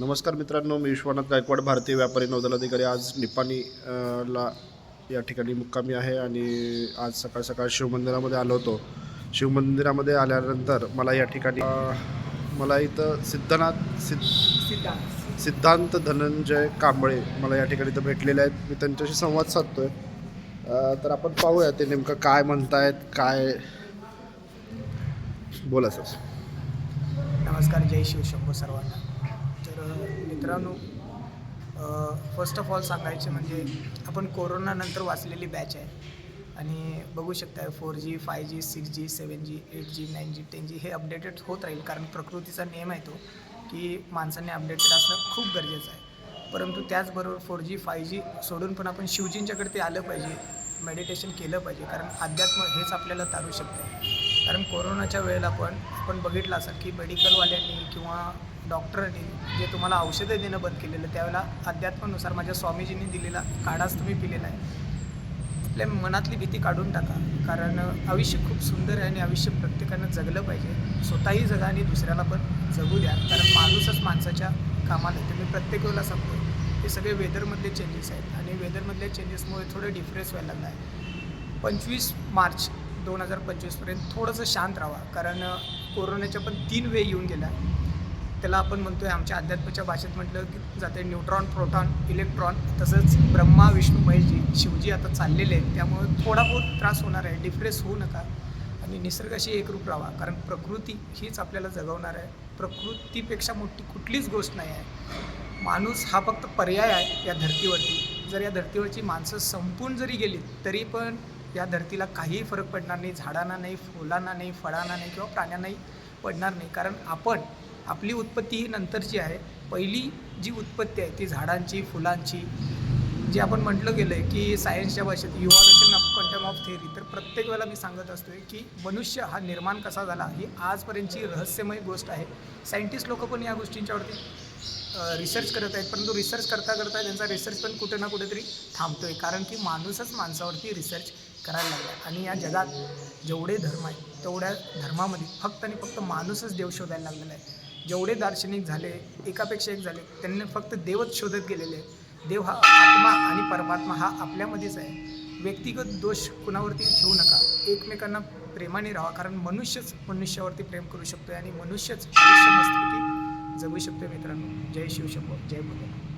नमस्कार मित्रांनो मी विश्वनाथ गायकवाड भारतीय व्यापारी नौदल अधिकारी आज निपाणी ला या ठिकाणी मुक्कामी आहे आणि आज सकाळ सकाळ शिवमंदिरामध्ये आलो होतो. शिवमंदिरामध्ये आल्यानंतर मला या ठिकाणी मला इथं सिद्धनाथ सिद्ध सिद्धांत सिद्धांत धनंजय कांबळे मला या ठिकाणी इथं भेटलेले आहेत. मी त्यांच्याशी संवाद साधतोय. तर आपण पाहूया ते नेमकं काय म्हणतायत काय? बोला सर. नमस्कार जय शिवशंभू सर्वांना. मित्रांनो फर्स्ट ऑफ ऑल सांगायचे म्हणजे आपण कोरोनानंतर वाचलेली बॅच आहे. आणि बघू शकता four G five G six G seven G eight G nine G ten G हे अपडेटेड होत राहील. कारण प्रकृतीचा नियम आहे तो की माणसाने अपडेटेड असणं खूप गरजेचं आहे. परंतु त्याचबरोबर फोर जी फाय जी सोडून पण आपण शिवजींच्याकडे ते आलं पाहिजे. मेडिटेशन केलं पाहिजे. कारण अध्यात्म हेच आपल्याला तारू शकतं. कारण कोरोनाच्या वेळेला पण आपण बघितलं असेल की मेडिकलवाल्यांनी किंवा डॉक्टरांनी जे तुम्हाला औषधं देणं बंद केलेलं त्यावेळेला अध्यात्मानुसार माझ्या स्वामीजींनी दिलेला काढाच तुम्ही पिलेला आहे. आपल्या मनातली भीती काढून टाका. कारण आयुष्य खूप सुंदर आहे आणि आयुष्य प्रत्येकानं जगलं पाहिजे. स्वतःही जगा आणि दुसऱ्याला पण जगू द्या. कारण माणूसच माणसाच्या कामाला येते. मी प्रत्येक वेळेला सांगतो हे सगळे वेदरमधले चेंजेस आहेत. आणि वेदरमधल्या चेंजेसमुळे थोडं डिफरन्स व्हायला लागला आहे. पंचवीस मार्च दोन हजार पंचवीसपर्यंत थोडंसं शांत राहा. कारण कोरोनाच्या पण तीन वे येऊन गेल्या. त्याला आपण म्हणतो आहे आमच्या अध्यात्माच्या भाषेत म्हटलं की जाते न्यूट्रॉन प्रोटॉन इलेक्ट्रॉन तसंच ब्रह्मा विष्णू महेशजी शिवजी आता चाललेले आहेत. त्यामुळे थोडा बहुत त्रास होणार आहे. डिफ्रेस होऊ नका. आणि निसर्गाशी एकरूप राहा. कारण प्रकृती हीच आपल्याला जगवणार आहे. प्रकृतीपेक्षा मोठी कुठलीच गोष्ट नाही आहे. माणूस हा फक्त पर्याय आहे या धर्तीवरती. जर या धर्तीवरची माणसं संपून जरी गेली तरी पण या धर्तीला काहीही फरक पडणार नाही. झाडांना नाही फुलांना नाही फळांना नाही किंवा प्राण्यांनाही पडणार नाही. कारण आपण आपली उत्पत्ती ही नंतरची आहे. पहिली जी उत्पत्ती आहे ती झाडांची फुलांची. जे आपण म्हटलं गेलं आहे की सायन्सच्या भाषेत evolution of quantum of theory तर प्रत्येक वेळेला मी सांगत असतोय की मनुष्य हा निर्माण कसा झाला ही आजपर्यंतची रहस्यमय गोष्ट आहे. सायंटिस्ट लोक पण या गोष्टींच्यावरती रिसर्च करत आहेत. परंतु रिसर्च करता करता त्यांचा रिसर्च पण कुठे ना कुठेतरी थांबतो आहे कारण की माणूसच माणसावरती रिसर्च करायला लागला आणि या जगात जेवढे धर्म आहेत तेवढ्या धर्मामध्ये फक्त आणि फक्त माणूसच देव शोधायला लागलेला आहे. जेवढे दार्शनिक झाले एकापेक्षा एक झाले त्यांनी फक्त देवच शोधत गेलेले आहे देव हा आत्मा आणि परमात्मा हा आपल्यामध्येच आहे. व्यक्तिगत दोष कुणावरती ठेवू नका. एकमेकांना प्रेमाने राहा. कारण मनुष्यच मनुष्यावरती प्रेम करू शकतो आणि मनुष्यच आयुष्य मस्तपैकी जगू शकतो मित्रांनो. जय शिवशंभो. जय भोले